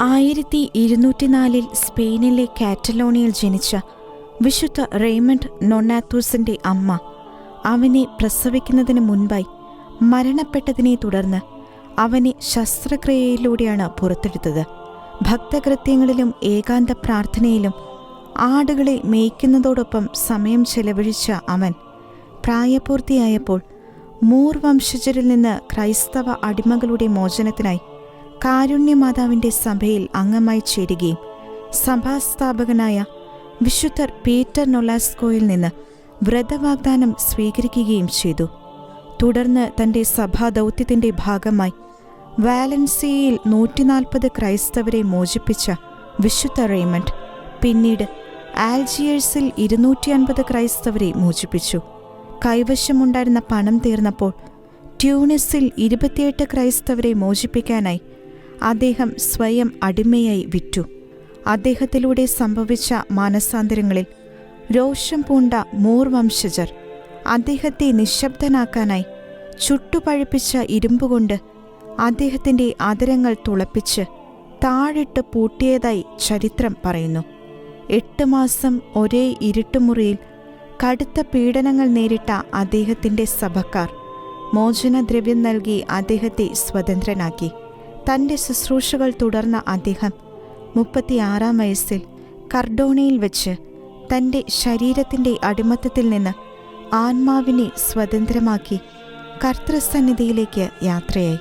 ആയിരത്തി ഇരുന്നൂറ്റിനാലിൽ സ്പെയിനിലെ കാറ്റലോണിയിൽ ജനിച്ച വിശുദ്ധ റെയ്മണ്ട് നൊണാത്തൂസിന്റെ അമ്മ. അവനെ പ്രസവിക്കുന്നതിന് മുൻപായി മരണപ്പെട്ടതിനെ തുടർന്ന് അവനെ ശസ്ത്രക്രിയയിലൂടെയാണ് പുറത്തെടുത്തത്. ഭക്തകൃത്യങ്ങളിലും ഏകാന്ത പ്രാർത്ഥനയിലും ആടുകളെ മേയ്ക്കുന്നതോടൊപ്പം സമയം ചെലവഴിച്ച അവൻ പ്രായപൂർത്തിയായപ്പോൾ മൂർ വംശജരിൽ നിന്ന് ക്രൈസ്തവ അടിമകളുടെ മോചനത്തിനായി കാരുണ്യമാതാവിന്റെ സഭയിൽ അംഗമായി ചേരുകയും സഭാസ്ഥാപകനായ വിശുദ്ധർ പീറ്റർ നൊലാസ്കോയിൽ നിന്ന് വ്രതവാഗ്ദാനം സ്വീകരിക്കുകയും ചെയ്തു. തുടർന്ന് തന്റെ സഭാദൗത്യത്തിന്റെ ഭാഗമായി വാലൻസിയയിൽ നൂറ്റിനാൽപ്പത് ക്രൈസ്തവരെ മോചിപ്പിച്ച വിശുദ്ധ റെയ്മണ്ട് പിന്നീട് ആൽജിയേഴ്സിൽ ഇരുന്നൂറ്റി അൻപത് ക്രൈസ്തവരെ മോചിപ്പിച്ചു. കൈവശമുണ്ടായിരുന്ന പണം തീർന്നപ്പോൾ ട്യൂണിസിൽ ഇരുപത്തിയെട്ട് ക്രൈസ്തവരെ മോചിപ്പിക്കാനായി അദ്ദേഹം സ്വയം അടിമയായി വിറ്റു. അദ്ദേഹത്തിലൂടെ സംഭവിച്ച മാനസാന്തരങ്ങളിൽ രോഷം പൂണ്ട മൂർ വംശജർ അദ്ദേഹത്തെ നിശബ്ദനാക്കാനായി ചുട്ടുപഴുപ്പിച്ച ഇരുമ്പുകൊണ്ട് അദ്ദേഹത്തിന്റെ അതരങ്ങൾ തുളപ്പിച്ച് താഴിട്ട് പൂട്ടിയതായി ചരിത്രം പറയുന്നു. എട്ട് മാസം ഒരേ ഇരുട്ടുമുറിയിൽ കടുത്ത പീഡനങ്ങൾ നേരിട്ട അദ്ദേഹത്തിന്റെ സഭക്കാർ മോചനദ്രവ്യം നൽകി അദ്ദേഹത്തെ സ്വതന്ത്രനാക്കി. തന്റെ ശുശ്രൂഷകൾ തുടർന്ന അദ്ദേഹം മുപ്പത്തിയാറാം വയസ്സിൽ കർഡോണയിൽ വെച്ച് തന്റെ ശരീരത്തിന്റെ അടിമത്തത്തിൽ നിന്ന് ആത്മാവിനെ സ്വതന്ത്രമാക്കി കർത്തൃസന്നിധിയിലേക്ക് യാത്രയായി.